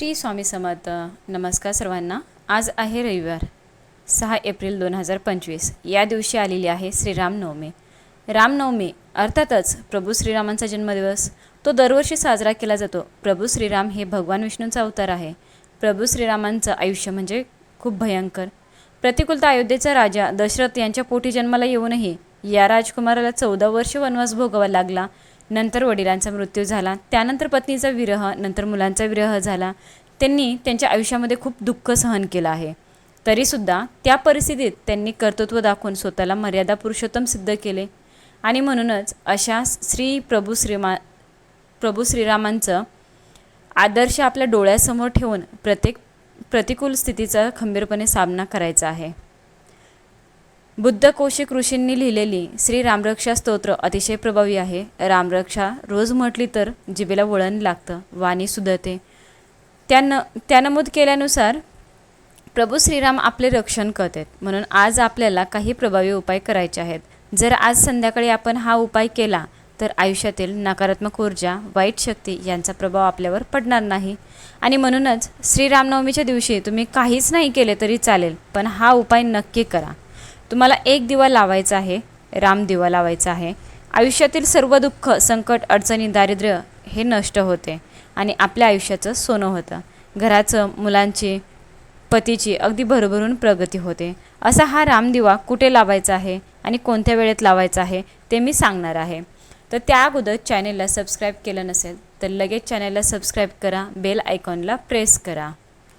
श्री स्वामी समर्थ नमस्कार सर्वांना. आज आहे रविवार सहा एप्रिल दोन हजार पंचवीस. या दिवशी आलेली आहे श्रीरामनवमी. रामनवमी अर्थातच प्रभू श्रीरामांचा जन्मदिवस. तो दरवर्षी साजरा केला जातो. प्रभू श्रीराम हे भगवान विष्णूंचा अवतार आहे. प्रभू श्रीरामांचं आयुष्य म्हणजे खूप भयंकर. प्रतिकूलता अयोध्येचा राजा दशरथ यांच्या पोटी जन्माला येऊनही या राजकुमाराला चौदा वर्ष वनवास भोगावा लागला. नंतर वडिलांचा मृत्यू झाला. त्यानंतर पत्नीचा विरह नंतर मुलांचा विरह झाला. त्यांनी त्यांच्या आयुष्यामध्ये खूप दुःख सहन केलं आहे. तरीसुद्धा त्या परिस्थितीत त्यांनी कर्तृत्व दाखवून स्वतःला मर्यादा पुरुषोत्तम सिद्ध केले. आणि म्हणूनच अशा श्री प्रभू श्रीमा प्रभू श्रीरामांचं आदर्श आपल्या डोळ्यासमोर ठेवून प्रत्येक प्रतिकूल स्थितीचा खंबीरपणे सामना करायचा आहे. बुद्ध कौशिक ऋषींनी लिहिलेली श्री रामरक्षा स्तोत्र अतिशय प्रभावी आहे. रामरक्षा रोज म्हटली तर जिबेला वळण लागतं वाणी सुधरते. त्यानं त्या नमूद केल्यानुसार प्रभू श्रीराम आपले रक्षण करतात. म्हणून आज आपल्याला काही प्रभावी उपाय करायचे आहेत. जर आज संध्याकाळी आपण हा उपाय केला तर आयुष्यातील नकारात्मक ऊर्जा वाईट शक्ती यांचा प्रभाव आपल्यावर पडणार नाही. आणि म्हणूनच श्रीरामनवमीच्या दिवशी तुम्ही काहीच नाही केले तरी चालेल पण हा उपाय नक्की करा. तुम्हाला एक दिवा लावायचा आहे राम दिवा लावायचा आहे. आयुष्यातील सर्व दुःख संकट अडचणी दारिद्र्य हे नष्ट होते आणि आपल्या आयुष्याचं सोनं होतं. घराचं मुलांची पतीची अगदी भरभरून प्रगती होते. असा हा रामदिवा कुठे लावायचा आहे आणि कोणत्या वेळेत लावायचा आहे ते मी सांगणार आहे. तर त्या अगोदर चॅनेलला सबस्क्राईब केलं नसेल तर लगेच चॅनेलला सबस्क्राईब करा बेल आयकॉनला प्रेस करा.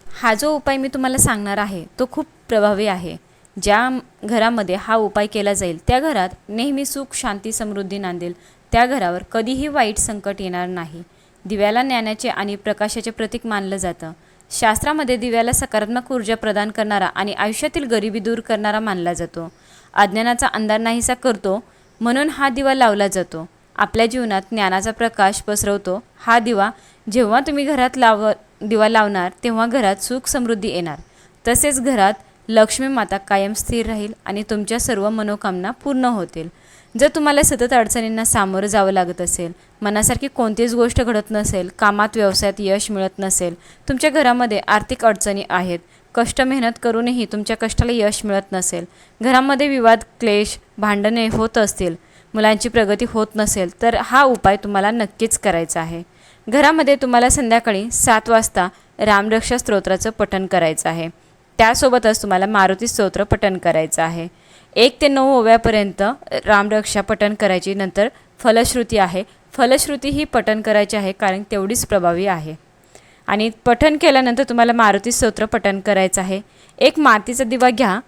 हा जो उपाय मी तुम्हाला सांगणार आहे तो खूप प्रभावी आहे. ज्या घरामध्ये हा उपाय केला जाईल त्या घरात नेहमी सुख शांती समृद्धी नांदेल. त्या घरावर कधीही वाईट संकट येणार नाही. दिव्याला ज्ञानाचे आणि प्रकाशाचे प्रतीक मानलं जातं. शास्त्रामध्ये दिव्याला सकारात्मक ऊर्जा प्रदान करणारा आणि आयुष्यातील गरिबी दूर करणारा मानला जातो. अज्ञानाचा अंधार नाहीसा करतो म्हणून हा दिवा लावला जातो. आपल्या जीवनात ज्ञानाचा प्रकाश पसरवतो. हा दिवा जेव्हा तुम्ही घरात लाव दिवा लावणार तेव्हा घरात सुख समृद्धी येणार. तसेच घरात लक्ष्मी माता कायम स्थिर राहील आणि तुमच्या सर्व मनोकामना पूर्ण होतील. जर तुम्हाला सतत अडचणींना सामोरं जावं लागत असेल मनासारखी कोणतीच गोष्ट घडत नसेल कामात व्यवसायात यश मिळत नसेल तुमच्या घरामध्ये आर्थिक अडचणी आहेत कष्ट मेहनत करूनही तुमच्या कष्टाला यश मिळत नसेल घरामध्ये विवाद क्लेश भांडणे होत असतील मुलांची प्रगती होत नसेल तर हा उपाय तुम्हाला नक्कीच करायचा आहे. घरामध्ये तुम्हाला संध्याकाळी सात वाजता रामरक्षा स्तोत्राचं पठण करायचं आहे. त्यासोबतच तुम्हाला मारुती स्तोत्र पठण करायचं आहे. एक ते नऊ ओव्यापर्यंत रामरक्षा पठण करायची नंतर फलश्रुती आहे. फलश्रुती ही पठण करायची आहे कारण तेवढीच प्रभावी आहे. आणि पठण केल्यानंतर तुम्हाला मारुती स्तोत्र पठण करायचं आहे. एक मातीचा दिवा घ्या.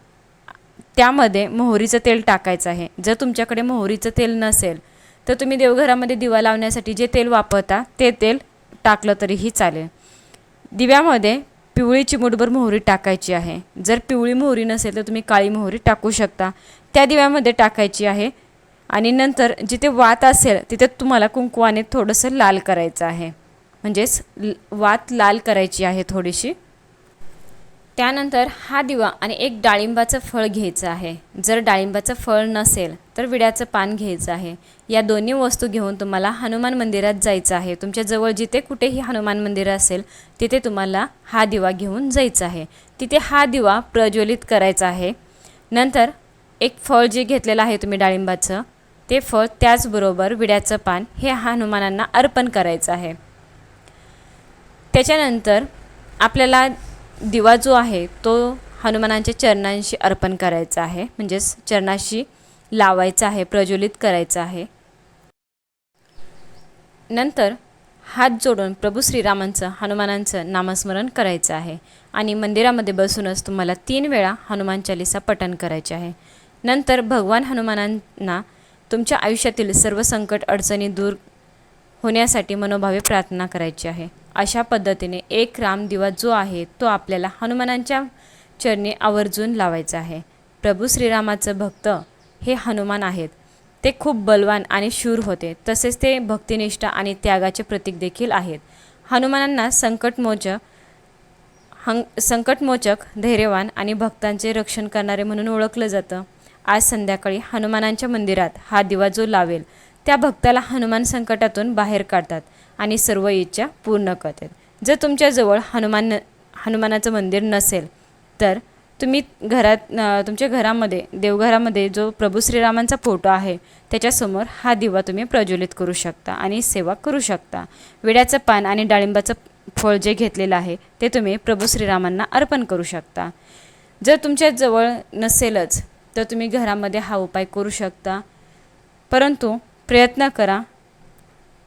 त्यामध्ये मोहरीचं तेल टाकायचं आहे. जर तुमच्याकडे मोहरीचं तेल नसेल तर तुम्ही देवघरामध्ये दिवा लावण्यासाठी जे तेल वापरता ते तेल टाकलं तरीही चालेल. दिव्यामध्ये पिवळी चिमूटभर मोहरी टाकायची आहे. जर पिवळी मोहरी नसेल तर तुम्ही काळी मोहरी टाकू शकता. त्या दिव्यामध्ये टाकायची आहे आणि नंतर जिथे वात असेल तिथे तुम्हाला कुंकवाने थोडंसं लाल करायचं आहे. म्हणजेच वात लाल करायची आहे थोडीशी. त्यानंतर हा दिवा आणि एक डाळिंबाचं फळ घ्यायचं आहे. जर डाळिंबाचं फळ नसेल तर विड्याचं पान घ्यायचं आहे. या दोन्ही वस्तू घेऊन तुम्हाला हनुमान मंदिरात जायचं आहे. तुमच्या जवळ जिथे कुठेही हनुमान मंदिर असेल तिथे तुम्हाला हा दिवा घेऊन जायचं आहे. तिथे हा दिवा प्रज्वलित करायचा आहे. नंतर एक फळ जे घेतलेलं आहे तुम्ही डाळिंबाचं ते फळ त्याचबरोबर विड्याचं पान हे हनुमानांना अर्पण करायचं आहे. त्याच्यानंतर आपल्याला दिवा जो आहे तो हनुमानांच्या चरणांशी अर्पण करायचा आहे. म्हणजेच चरणाशी लावायचा आहे प्रज्वलित करायचा आहे. नंतर हात जोडून प्रभू श्रीरामांचं हनुमानांचं नामस्मरण करायचं आहे. आणि मंदिरामध्ये बसूनच तुम्हाला तीन वेळा हनुमान चालिसा पठण करायचे आहे. नंतर भगवान हनुमानांना तुमच्या आयुष्यातील सर्व संकट अडचणी दूर होण्यासाठी मनोभावे प्रार्थना करायची आहे. अशा पद्धतीने एक राम दिवा जो आहे तो आपल्याला हनुमानांच्या चरणी आवर्जून लावायचा आहे. प्रभू श्रीरामाचं भक्त हे हनुमान आहेत. ते खूप बलवान आणि शूर होते. तसेच ते भक्तिनिष्ठ आणि त्यागाचे प्रतीक देखील आहेत. हनुमानांना संकटमोचक हं संकटमोचक धैर्यवान आणि भक्तांचे रक्षण करणारे म्हणून ओळखलं जातं. आज संध्याकाळी हनुमानांच्या मंदिरात हा दिवा जो लावेल त्या भक्ताला हनुमान संकटातून बाहेर काढतात आणि सर्व इच्छा पूर्ण करतात. जर तुमच्याजवळ हनुमान हनुमानाचं मंदिर नसेल तर तुम्ही घरात तुमच्या घरामध्ये देवघरामध्ये जो प्रभू श्रीरामांचा फोटो आहे त्याच्यासमोर हा दिवा तुम्ही प्रज्वलित करू शकता आणि सेवा करू शकता. विड्याचं पान आणि डाळिंबाचं फळ जे घेतलेलं आहे ते तुम्ही प्रभू श्रीरामांना अर्पण करू शकता. जर तुमच्याजवळ नसेलच तर तुम्ही घरामध्ये हा उपाय करू शकता. परंतु प्रयत्न करा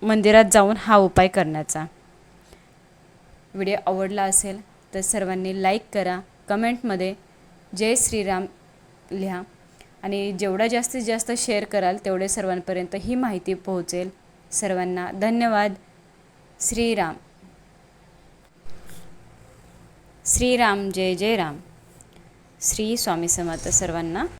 मंदिरात जाऊन हा उपाय करण्याचा. व्हिडिओ आवडला असेल तर सर्वांनी लाईक करा कमेंटमध्ये जय श्रीराम लिहा आणि जेवढा जास्तीत जास्त शेअर कराल तेवढे सर्वांपर्यंत ही माहिती पोहोचेल. सर्वांना धन्यवाद. श्रीराम. श्रीराम जय जय राम श्री स्वामी समर्थ सर्वांना.